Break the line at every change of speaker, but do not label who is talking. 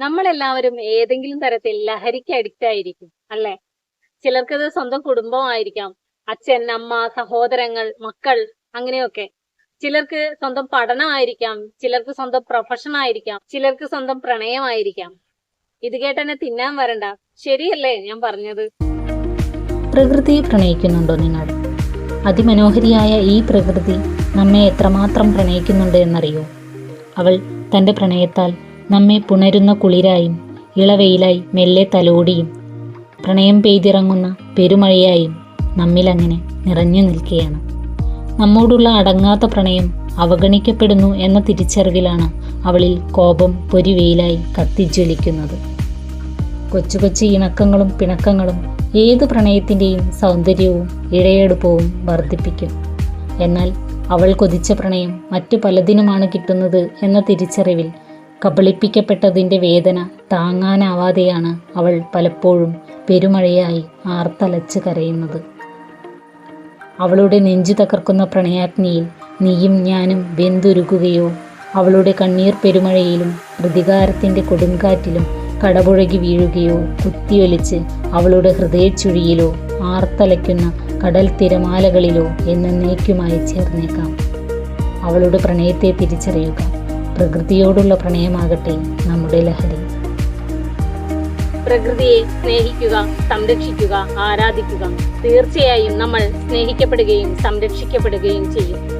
നമ്മളെല്ലാവരും ഏതെങ്കിലും തരത്തിൽ ലഹരിക്ക് അഡിക്റ്റ് ആയിരിക്കും അല്ലെ? ചിലർക്കത് സ്വന്തം കുടുംബമായിരിക്കാം അച്ഛൻ അമ്മ സഹോദരങ്ങൾ മക്കൾ അങ്ങനെയൊക്കെ. ചിലർക്ക് സ്വന്തം പഠനമായിരിക്കാം ചിലർക്ക് സ്വന്തം പ്രൊഫഷൻ ആയിരിക്കാം ചിലർക്ക് സ്വന്തം പ്രണയമായിരിക്കാം. ഇത് കേട്ടെന്നെ തിന്നാൻ വരണ്ട. ശരിയല്ലേ ഞാൻ പറഞ്ഞത്?
പ്രകൃതിയെ പ്രണയിക്കുന്നുണ്ടോ നിങ്ങൾ? അതിമനോഹരിയായ ഈ പ്രകൃതി നമ്മെ എത്രമാത്രം പ്രണയിക്കുന്നുണ്ട് എന്നറിയോ? അവൾ തന്റെ പ്രണയത്താൽ നമ്മെ പുണരുന്ന കുളിരായും ഇളവെയിലായി മെല്ലെ തലോടിയും പ്രണയം പെയ്തിറങ്ങുന്ന പെരുമഴയായും നമ്മിലങ്ങനെ നിറഞ്ഞു നിൽക്കുകയാണ് നമ്മോടുള്ള അടങ്ങാത്ത പ്രണയം അവഗണിക്കപ്പെടുന്നു എന്ന തിരിച്ചറിവിലാണ് അവളിൽ കോപം പൊരിവെയിലായി കത്തിജ്വലിക്കുന്നത്. കൊച്ചു കൊച്ചു ഇണക്കങ്ങളും പിണക്കങ്ങളും ഏത് പ്രണയത്തിന്റെയും സൗന്ദര്യവും ഇഴയെടുപ്പവും വർദ്ധിപ്പിക്കും. എന്നാൽ അവൾ കൊതിച്ച പ്രണയം മറ്റു പലതിനുമാണ് കിട്ടുന്നത് എന്ന തിരിച്ചറിവിൽ കബളിപ്പിക്കപ്പെട്ടതിന്റെ വേദന താങ്ങാനാവാതെയാണ് അവൾ പലപ്പോഴും പെരുമഴയായി ആർത്തലച്ച് കരയുന്നത്. അവളുടെ നെഞ്ചു തകർക്കുന്ന പ്രണയാഗ്നിയിൽ നീയും ഞാനും വെന്തുരുകുകയോ അവളുടെ കണ്ണീർ പെരുമഴയിലും പ്രതികാരത്തിന്റെ കൊടുങ്കാറ്റിലും കടപുഴകി വീഴുകയോ കുത്തിയൊലിച്ച് അവളുടെ ഹൃദയച്ചുഴിയിലോ ആർത്തലയ്ക്കുന്ന കടൽ തിരമാലകളിലോ എന്നേക്കുമായി ചേർന്നേക്കാം. അവളുടെ പ്രണയത്തെ തിരിച്ചറിയുക. പ്രകൃതിയോടുള്ള പ്രണയമാകട്ടെ നമ്മുടെ ലഹരി.
പ്രകൃതിയെ സ്നേഹിക്കുക സംരക്ഷിക്കുക ആരാധിക്കുക. തീർച്ചയായും നമ്മൾ സ്നേഹിക്കപ്പെടുകയും സംരക്ഷിക്കപ്പെടുകയും ചെയ്യും.